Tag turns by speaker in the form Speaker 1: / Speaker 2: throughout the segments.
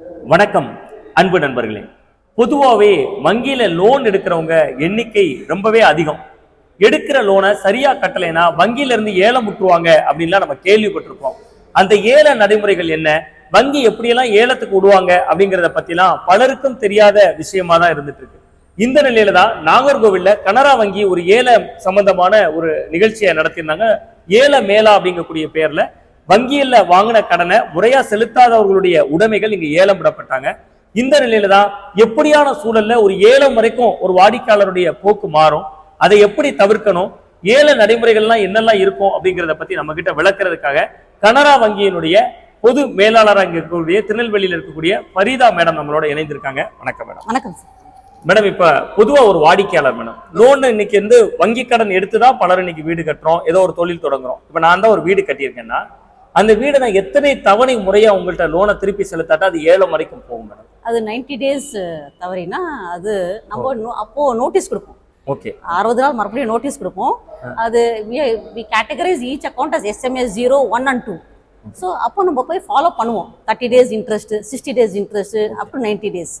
Speaker 1: வணக்கம் அன்பு நண்பர்களே. பொதுவாகவே வங்கியில லோன் எடுக்கிறவங்க எண்ணிக்கை ரொம்பவே அதிகம். எடுக்கிற லோனை சரியா கட்டலைன்னா வங்கியில இருந்து ஏலம் விட்டுருவாங்க அப்படின்லாம் நம்ம கேள்விப்பட்டிருப்போம் அந்த ஏல நடைமுறைகள் என்ன? வங்கி எப்படியெல்லாம் ஏலத்துக்கு விடுவாங்க அப்படிங்கிறத பத்திலாம் பலருக்கும் தெரியாத விஷயமா தான் இருந்துட்டு இருக்கு இந்த நிலையில தான் நாகர்கோவில்ல கனரா வங்கி ஒரு ஏல சம்பந்தமான ஒரு நிகழ்ச்சியை நடத்தியிருந்தாங்க. ஏல மேலா அப்படிங்கக்கூடிய பேர்ல வங்கியில வாங்கின கடனை முறையா செலுத்தாதவர்களுடைய உடைமைகள் இங்க ஏலம் விடப்பட்டாங்க இந்த நிலையில தான் எப்படியான சூழல்ல ஒரு ஏலம் வரைக்கும் ஒரு வாடிக்கையாளருடைய போக்கு மாறும். அதை எப்படி தவிர்க்கணும்? ஏல நடைமுறைகள்லாம் என்னெல்லாம் இருக்கும் அப்படிங்கிறத பத்தி நம்ம கிட்ட விளக்குறதுக்காக கனரா வங்கியினுடைய பொது மேலாளராக இருக்கக்கூடிய திருநெல்வேலியில் இருக்கக்கூடிய ஃபரீதா மேடம் நம்மளோட இணைந்திருக்காங்க. வணக்கம் மேடம்.
Speaker 2: வணக்கம்
Speaker 1: மேடம் இப்ப பொதுவா ஒரு வாடிக்கையாளர் மேடம். லோன் இன்னைக்கு வந்து வங்கி கடன் எடுத்து தான் பலர் இன்னைக்கு வீடு கட்டுறோம். ஏதோ ஒரு தொழில் தொடங்குறோம். இப்ப நான் தான் ஒரு வீடு கட்டியிருக்கேன்னா அந்த வீடை நான் எத்தனை தவணை முறையா உங்கள்கிட்ட லோனை திருப்பி செலுத்தாட்டா அது ஏழு வரைக்கும் போகும் மேடம்
Speaker 2: அது நைன்டி டேஸ் தவறினா அது நம்ம அப்போ நோட்டீஸ் கொடுப்போம்.
Speaker 1: ஓகே
Speaker 2: அறுபது நாள் மறுபடியும் நோட்டீஸ் கொடுப்போம். அது we categorise each account as SMS zero one and two so அப்போ நம்ம போய் ஃபாலோ பண்ணுவோம். Thirty days interest sixty days interest up to ninety days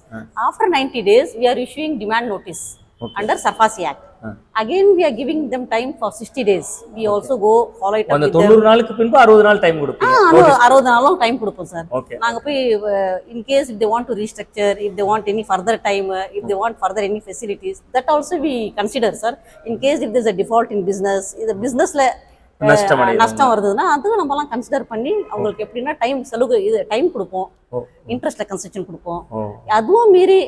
Speaker 2: after ninety days we are issuing demand notice. Under SARFAESI act again we are giving them time for sixty days we also go follow it
Speaker 1: அந்த தொண்ணூறு நாளுக்கு பின்பு அறுபது நாள் time கொடுப்பீங்க.
Speaker 2: அறுபது நாளும் time கொடுப்போம் சார் நாங்க போய் in case if they want to restructure if they want any further time if they want further any facilities that also we consider sir in case if this a default in business இது பிஸ்னஸ்ல
Speaker 1: நஷ்டம்
Speaker 2: வருதுன்னா அதுவும் நம்மலாம் consider பண்ணி அவங்களுக்கு எப்படின்னா time செலவு இது டைம் கொடுப்போம். இன்ட்ரெஸ்ட்ல கன்செஷன் கொடுப்போம்.
Speaker 1: ஓ
Speaker 2: அதுவும் மீறி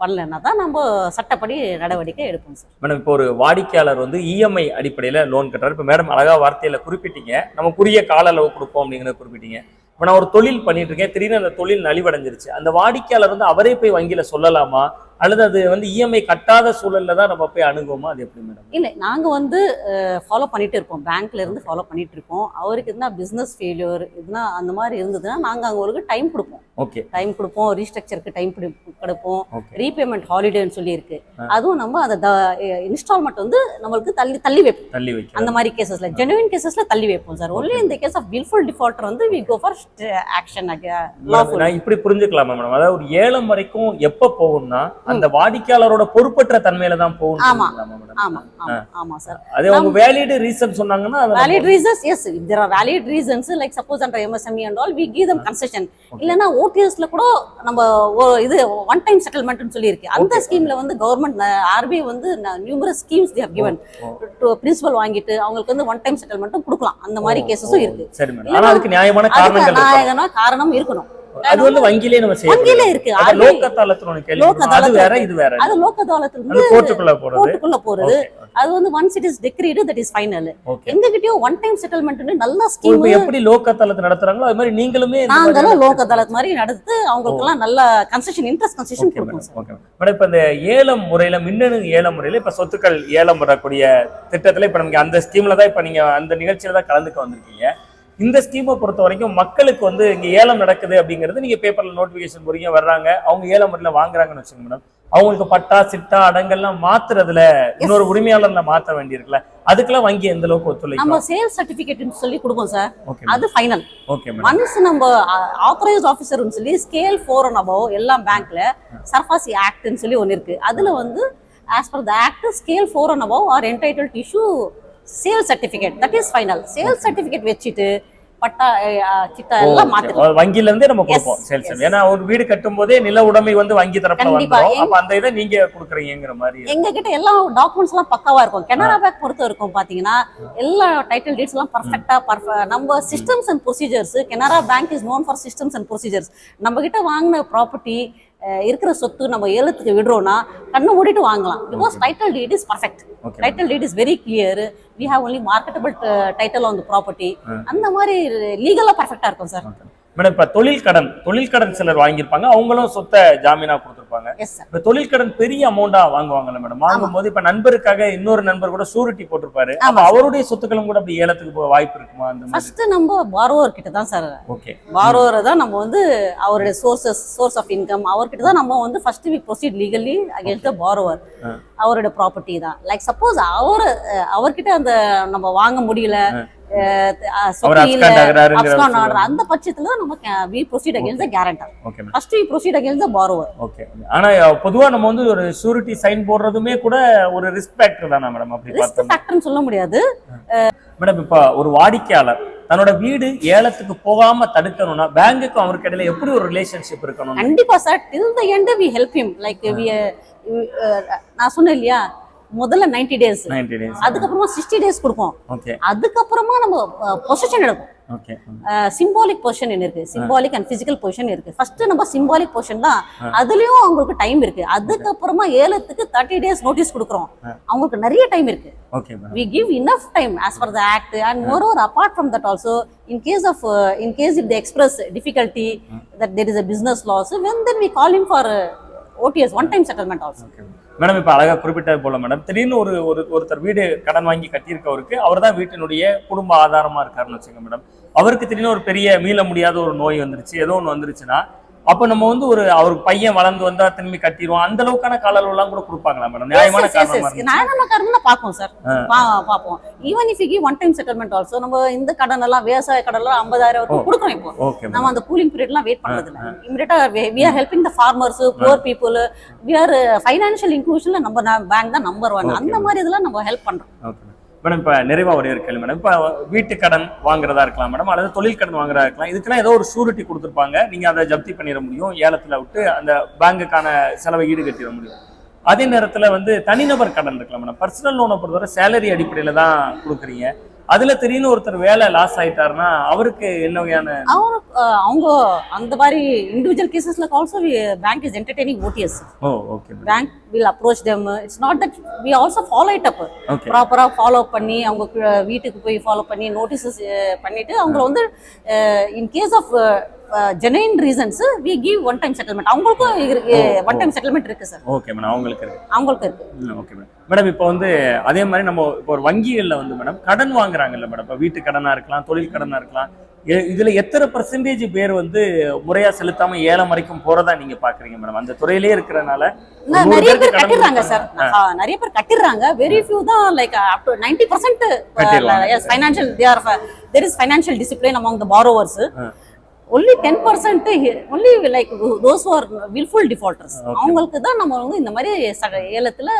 Speaker 2: பண்ணலைன்னா தான் நம்ம சட்டப்படி நடவடிக்கை எடுப்போம் சார்.
Speaker 1: மேடம் இப்போ ஒரு வாடிக்கையாளர் வந்து இஎம்ஐ அடிப்படையில் லோன் கட்டுறாரு. இப்போ மேடம் அழகாக வார்த்தையில் குறிப்பிட்டீங்க. நம்ம குறுகிய கால அளவு கொடுப்போம் அப்படிங்கிறத குறிப்பிட்டீங்க. இப்போ நான் ஒரு தொழில் பண்ணிட்டு இருக்கேன். திடீர்னு அந்த தொழில் நலிவடைஞ்சிருச்சு. அந்த வாடிக்கையாளர் வந்து அவரே போய் வங்கியில் சொல்லலாமா? அல்லது அது வந்து இஎம்ஐ கட்டாத சூழல்ல தான் நம்ம போய் அணுகுவோமா? அது எப்படி மேடம்
Speaker 2: இல்லை நாங்கள் வந்து ஃபாலோ பண்ணிட்டு இருப்போம். பேங்க்ல இருந்து ஃபாலோ பண்ணிட்டு இருப்போம். அவருக்கு எதுனா பிஸ்னஸ் ஃபெயிலியர் எதுனா அந்த மாதிரி இருந்ததுன்னா நாங்கள் அவங்களுக்கு டைம் கொடுப்போம்.
Speaker 1: ஓகே
Speaker 2: டைம் கொடுப்போம். ரீஸ்ட்ரக்சருக்கு டைம் கொடுப்போம். ரீபேமெண்ட் ஹாலிடேன்னு சொல்லி இருக்கு. அதுவும் நம்ம அதை இன்ஸ்டால்மெண்ட் வந்து நம்மளுக்கு தள்ளி தள்ளி வைப்போம்.
Speaker 1: தள்ளி வைக்க.
Speaker 2: அந்த மாதிரி கேசஸ்ல ஜெனுவின் கேசஸ்ல தள்ளி வைப்போம் சார் ஒன்லி இந்த கேஸ் ஆஃப் வில்ஃபுல் டிஃபால்ட்டர் வந்து வி கோ ஃபார் ஆக்ஷன்
Speaker 1: இப்படி புரிஞ்சுக்கலாமா மேடம் அதாவது ஒரு ஏலம் வரைக்கும் எப்ப போகும்னா அந்த வாடிக்கையாளரோட பொறுப்பற்ற தன்மையில தான் போகும்
Speaker 2: ஆமா. ஆமா ஆமா ஆமா சார்
Speaker 1: அதே அவங்க வேலிடு ரீசன் சொன்னாங்கன்னா
Speaker 2: reasons yes if there are valid reasons like suppose under msme and all we give them concession. இல்லனா ஓடிஎஸ்ல கூட நம்ம இது ஒன் டைம் செட்டில்மெண்ட்னு சொல்லி இருக்கு அந்த. ஸ்கீம்ல வந்து கவர்மெண்ட் ஆர்பிஐ வந்து நியூமரஸ் ஸ்கீம்ஸ் have given.
Speaker 1: ஓ.
Speaker 2: பிரின்சிபல் வாங்கிட்டு அவங்களுக்கு வந்து ஒன் டைம் செட்டில்மெண்ட்டும் கொடுக்கலாம். அந்த மாதிரி கேசஸும்
Speaker 1: ஓ,
Speaker 2: இருக்கு.
Speaker 1: சரி மேடம் ஆனா அதுக்கு நியாயமான காரணங்கள்
Speaker 2: காரணம் இருக்கணும்.
Speaker 1: அது வந்து வங்கியிலே நம்ம செய்ய
Speaker 2: வங்கியில இருக்கு.
Speaker 1: லோக் அதாலத்துல ஒண்ணு கேள்வி அது
Speaker 2: அதாலத்
Speaker 1: வேற இது வேற.
Speaker 2: அது லோக் அதாலத்துல
Speaker 1: அது
Speaker 2: இருந்து
Speaker 1: கோர்ட்டுக்குள்ள போறது.
Speaker 2: கோர்ட்டுக்குள்ள போறது. அது வந்து once it is decreed that is final
Speaker 1: okay.
Speaker 2: எங்ககிட்டயும் ஒன் டைம் செட்டில்மெண்ட்னு நல்ல ஸ்கீம்
Speaker 1: இப்ப எப்படி லோக் அதாலத் நடத்துறாங்களோ அது மாதிரி நீங்களுமே
Speaker 2: நாங்களும் லோக் அதாலத் மாதிரி நடந்து அவங்களுக்கு எல்லாம் நல்ல கன்செஷன் இன்ட்ரெஸ்ட் கன்செஷன் கொடுப்போம்
Speaker 1: ஓகே மேடம் இப்ப இந்த ஏலம் முறையில மின்னணு ஏலம் முறையில இப்ப சொத்துக்கள் ஏலம் வரக்கூடிய திட்டத்துல இப்ப நமக்கு அந்த ஸ்கீம்ல தான் இப்ப நீங்க அந்த நிகழ்ச்சியில தான் கலந்துக்க வந்திருக்கீங்க. இந்த ஸ்கீமை பொறுத்த வரைக்கும் மக்களுக்கு வந்து இங்க ஏலம் நடக்குது அப்படிங்கிறது நீங்க பேப்பர்ல நோட்டிபிகேஷன் போறீங்க வர்றாங்க. அவங்க ஏலம் முறையில வாங்குறாங்கன்னு வச்சுங்க மேடம் அவங்களுக்கு பட்டா சிட்டா அடங்கெல்லாம் மாத்துறதுல இன்னொரு உரிமையாளர்ல மாத்த வேண்டியிருக்குல்ல. அதுக்கெல்லாம் வங்கி எந்த அளவுக்கு
Speaker 2: நம்ம
Speaker 1: ஒத்துழைக்கும்
Speaker 2: சேல்ஸ் சர்டிபிகேட்னு சொல்லி கொடுப்போம் சார் அது ஃபைனல்
Speaker 1: ஓகே
Speaker 2: ஒன்ஸ் நம்ம ஆத்தரைஸ்ட் ஆஃபீஸர்னு சொல்லி ஸ்கேல் ஃபோர் அண்ட் அபவ் எல்லாம் பேங்க்ல சர்ஃபாசி ஆக்ட்னு சொல்லி ஒன்று இருக்கு. அதுல வந்து as per the act scale four and above are entitle issue sale certificate that is final sale certificate வச்சுட்டு பட்டா சிட்டா எல்லாம் மாத்திக்கலாம்
Speaker 1: ஓகே. வங்கில இருந்தே நம்ம கொடுப்போம் சேல்ஸ். ஏன்னா ஒரு வீடு கட்டும் போதே நில உடைமை வந்து வங்கி தரப்புல. வந்துரும். அப்ப அந்த இதை நீங்க கொடுக்குறீங்கிற மாதிரி
Speaker 2: எங்க கிட்ட எல்லா டாக்குமெண்ட்ஸ் எல்லாம் பக்காவா இருக்கும். கனரா பேங்க் பொறுத்த இருக்கும் பாத்தீங்கன்னா எல்லா டைட்டில் டீட்ஸ் எல்லாம் பர்ஃபெக்டா நம்ம systems and procedures Canara bank is known for systems and procedures நம்ம கிட்ட வாங்கின ப்ராப்பர்ட்டி இருக்கிற சொத்து நம்ம ஏலத்துக்கு விடுறோம்னா கண்ணு மூடிட்டு வாங்கலாம். Because title deed is perfect title deed is very clear we have only marketable title on the property. அந்த மாதிரி லீகலா பர்ஃபெக்டா இருக்கும் சார்
Speaker 1: மேடம் இப்ப தொழில் கடன் தொழில் கடன் சிலர் வாங்கியிருப்பாங்க. அவங்களும் சொத்தை ஜாமீனா கொடுத்துருப்பாங்க இப்ப தொழில் கடன் பெரிய அமௌண்டா வாங்குவாங்கல்ல மேடம் வாங்கும்போது இப்ப நண்பருக்காக இன்னொரு நண்பர் கூட சூரிட்டி போட்டிருப்பாரு. அப்ப. அவருடைய சொத்துக்களும் கூட அப்படி ஏலத்துக்கு போக வாய்ப்பு இருக்குமா அந்த
Speaker 2: ஃபர்ஸ்ட் நம்ம பாரோவர் கிட்ட தான் சார்
Speaker 1: ஓகே
Speaker 2: பாரோவரை தான் நம்ம வந்து அவருடைய சோர்சஸ் சோர்ஸ் ஆஃப் இன்கம் அவர்கிட்ட தான் நம்ம வந்து first we proceed legally against the borrower. அவரோட ப்ராப்பர்ட்டி தான். லைக் சப்போஸ் அவர் அவர்கிட்ட அந்த நம்ம வாங்க முடியல அந்த பட்சத்துல நம்ம we proceed against guarantor first we proceed against borrower
Speaker 1: ஆனா பொதுவா நம்ம வந்து ஒரு ஷூரிட்டி சைன் போடுறதுமே கூட ஒரு ரிஸ்க் ஃபேக்டர் தானே மேடம் அப்படி
Speaker 2: ரிஸ்க் ஃபேக்டர்னு சொல்ல முடியாது.
Speaker 1: மேடம் இப்ப ஒரு வாடிக்கையாளர் தன்னோட வீடு ஏலத்துக்கு போகாம தடுக்கணும்னா பேங்குக்கும் அவருக்கு இடையில எப்படி ஒரு ரிலேஷன்ஷிப் இருக்கணும்
Speaker 2: கண்டிப்பா sir till the end we help him like நான் சொன்னேன் இல்லையா? முதல்ல 90 டேஸ்
Speaker 1: நைன்டி டேஸ்
Speaker 2: அதுக்கப்புறமா சிக்ஸ்டி டேஸ் கொடுப்போம். அதுக்கப்புறமா நம்ம பொசிஷன் எடுப்போம். சிம்பாலிக் பொசிஷன் இருக்கு சிம்பாலிக் அண்ட் பிசிக்கல் பொசிஷன் இருக்கு ஃபர்ஸ்ட் நம்ம சிம்பாலிக் பொசிஷன் தான் அதுலயும் அவங்களுக்கு டைம் இருக்கு அதுக்கப்புறமா ஏலத்துக்கு தேர்ட்டி டேஸ் நோட்டீஸ் கொடுக்குறோம் அவங்களுக்கு நிறைய டைம் இருக்கு give enough time as per the act and moreover apart from that also in case of uh, in case if they express difficulty that there is a business loss when then we call him for uh, ots one time settlement also
Speaker 1: madam இப்போ அழகாக குறிப்பிட்டது போல madam திடீர்னு ஒரு ஒரு ஒருத்தர் வீடு கடன் வாங்கி கட்டியிருக்கவருக்கு அவர் தான் வீட்டினுடைய குடும்ப ஆதாரமாக இருக்காருன்னு வச்சுங்க மேடம். அவருக்கு திடீர்னு ஒரு பெரிய மீள முடியாத ஒரு நோய் வந்துருச்சு. ஏதோ ஒன்று வந்துருச்சுன்னா அப்ப நம்ம வந்து ஒரு அவர் பையன் வளர்ந்து வந்தா திரும்பி கட்டிடுவோம். அந்த அளவுக்கான கால அளவுலாம் கூட கொடுப்பாங்களா மேடம் நியாயமான காரணமா
Speaker 2: நியாயமான காரணம் பார்ப்போம் சார் பார்ப்போம். Even if you one time settlement also நம்ம இந்த கடன் எல்லாம் விவசாய கடன் எல்லாம் ஐம்பதாயிரம் வரைக்கும் கொடுக்குறோம் இப்போ. நம்ம அந்த கூலிங் பீரியட்லாம் வெயிட் பண்றது இல்ல. இமிடியட்டா we are helping the farmers poor people we are financial இன்க்ளூஷன்ல நம்ம பேங்க் தான் நம்பர் ஒன். அந்த மாதிரி இதெல்லாம் நம்ம ஹெல்ப் பண்றோம்.
Speaker 1: மேடம் இப்போ நிறைவாக ஒரே ஒரு கேள்வி மேடம். இப்போ வீட்டு கடன் வாங்குறதா இருக்கலாம் மேடம் அல்லது தொழில் கடன் வாங்குறதா இருக்கலாம். இதுக்கெல்லாம் ஏதோ ஒரு சூரிட்டி கொடுத்துருப்பாங்க. நீங்கள் அதை ஜப்தி பண்ணிட முடியும் ஏலத்தில் விட்டு அந்த பேங்குக்கான செலவை ஈடுகட்டிட முடியும். அதே நேரத்தில் வந்து தனிநபர் கடன் இருக்கலாம் மேடம் பர்சனல் லோனை பொறுத்தவரை சேலரி அடிப்படையில் தான் கொடுக்குறீங்க. அதுல திடீர்னு ஒருத்தர் வேலை லாஸ் ஆயிட்டாருன்னா அவருக்கு என்ன வகையான
Speaker 2: அவங்க அஹ், அவங்க அந்த மாதிரி individual கேசஸ்ல also bank is entertaining ODS
Speaker 1: O okay
Speaker 2: bank will approach them it's not that we also follow it up ப்ராப்பரா ஃபாலோ பண்ணி அவங்க வீட்டுக்கு போய் ஃபாலோ பண்ணி நோட்டீசஸ் பண்ணிட்டு அவங்கள வந்து in case of genuine reasons we give one time settlement அவங்களுக்கும் ஒன் டைம் செட்டில்மெண்ட் இருக்கு சார்
Speaker 1: ஓகே மேடம் அவங்களுக்கு இருக்கு.
Speaker 2: அவங்களுக்கு இருக்கு.
Speaker 1: ஓகே மேடம் மேடம் இப்போ வந்து அதே மாதிரி நம்ம இப்போ ஒரு வங்கிகளில் வந்து மேடம் கடன் வாங்குறாங்கல்ல மேடம் இப்போ வீட்டு கடனா இருக்கலாம் தொழில் கடனா இருக்கலாம். இதுல எத்தனை பர்சன்டேஜ் பேர் வந்து முறையா செலுத்தாம ஏலம் வரைக்கும் போறதா நீங்க பாக்குறீங்க மேடம் அந்த துறையிலே இருக்கிறனால
Speaker 2: நிறைய பேர் கட்டிடுறாங்க. சார் நிறைய பேர் கட்டிடுறாங்க. வெரி ஃபியூ தான் like up to ninety percent they are there is financial discipline among the borrowers. Only ten percent only like those are wilful defaulters. அவங்களுக்கு தான் நம்ம வந்து இந்த மாதிரி ச- ஏலத்துல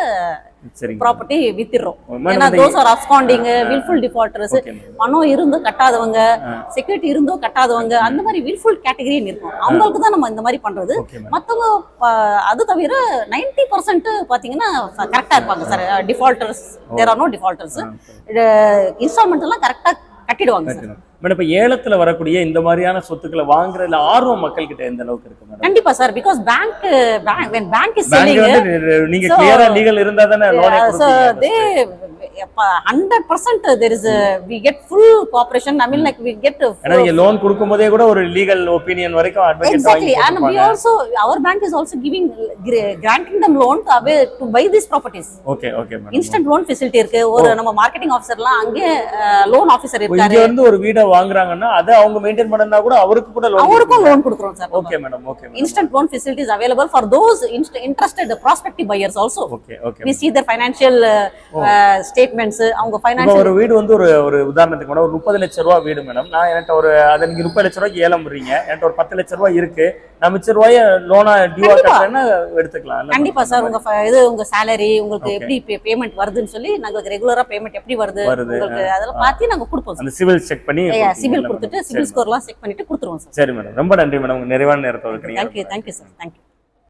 Speaker 2: ப்ராப்பர்ட்டி வித்திடுறோம். ஏன்னா those are absconding wilful defaulters. பணம் இருந்தும் கட்டாதவங்க செக்யூரிட்டி இருந்தும் கட்டாதவங்க அந்த மாதிரி வில்ஃபுல் கேட்டகரின்னு இருக்கும். அவங்களுக்கு தான் நம்ம இந்த மாதிரி பண்றது. ப- அது தவிர நைன்டி பர்சன்ட் பாத்தீங்கன்னா கரெக்டா இருப்பாங்க sir defaulters there are no defaulters installment எல்லாம் கரெக்டா கட்டிடுவாங்க சார்
Speaker 1: மேடம் இப்போ ஏலத்துல வரக்கூடிய இந்த மாதிரியான சொத்துக்களை வாங்குறதுல ஆர்வம் மக்கள் கிட்ட எந்த அளவுக்கு இருக்கு மேடம்
Speaker 2: கண்டிப்பா sir because bank bank when is
Speaker 1: வந்து நீங்க கிளியரா லீகல் இருந்தா தானே லோனே
Speaker 2: they hundred percent there is a we get full cooperation. I mean like we get
Speaker 1: ஏன்னா நீங்க லோன் கொடுக்கும் போதே கூட ஒரு லீகல் ஒப்பீனியன் வரைக்கும் அட்வொகேட்
Speaker 2: exactly.
Speaker 1: வாங்கி
Speaker 2: and we also our bank is also giving gra- granting them loan to, to buy these properties.
Speaker 1: Okay okay madam
Speaker 2: instant loan facility இருக்கு. ஒரு நம்ம மார்க்கெட்டிங் ஆஃபீஸர்லாம் அங்கே லோன் ஆஃபீஸர்
Speaker 1: இப்போ
Speaker 2: இருக்காரு
Speaker 1: இங்க வந்து ஒரு வீடை வாங்குறாங்கன்னா அதை அவங்க மெயின்டைன் பண்ணா கூட அவருக்கு கூட லோன்
Speaker 2: அவருக்கும் லோன் கொடுக்குறோம் sir
Speaker 1: okay madam okay madam
Speaker 2: instant loan facilities available for those interested prospective buyers also
Speaker 1: okay okay
Speaker 2: we see their financial statements அவங்க ஃபைனான்ஷியல்
Speaker 1: ஒரு வீடு வந்து ஒரு ஒரு உதாரணத்துக்கு மேடம் ஒரு முப்பது லட்ச ரூபா வீடு மேடம் நான் என்கிட்ட ஒரு அதை நீங்க முப்பது லட்ச ரூபாய்க்கு ஏலம் விடுறீங்க. என்கிட்ட ஒரு பத்து லட்ச ரூபாய் இருக்கு. நான் மிச்ச ரூபாய லோனா டியூவா. கட்டுறேன்னா எடுத்துக்கலாம்
Speaker 2: கண்டிப்பா? சார் உங்க இது உங்க சேலரி உங்களுக்கு. எப்படி பேமெண்ட் வருதுன்னு சொல்லி நாங்க ரெகுலரா பேமெண்ட் எப்படி வருது. உங்களுக்கு அதெல்லாம் பார்த்து நாங்க கொடுப்போம்
Speaker 1: அந்த சிவில் செக் பண்ணி
Speaker 2: சிவில் கொடுத்துட்டு? சிவில் ஸ்கோர்லாம் செக் பண்ணிட்டு கொடுத்துருவோம் சார்
Speaker 1: சரி மேடம் ரொம்ப நன்றி மேடம் உங்க நிறைவான நேரத்தை ஒதுக்குறீங்க
Speaker 2: thank you thank you sir thank you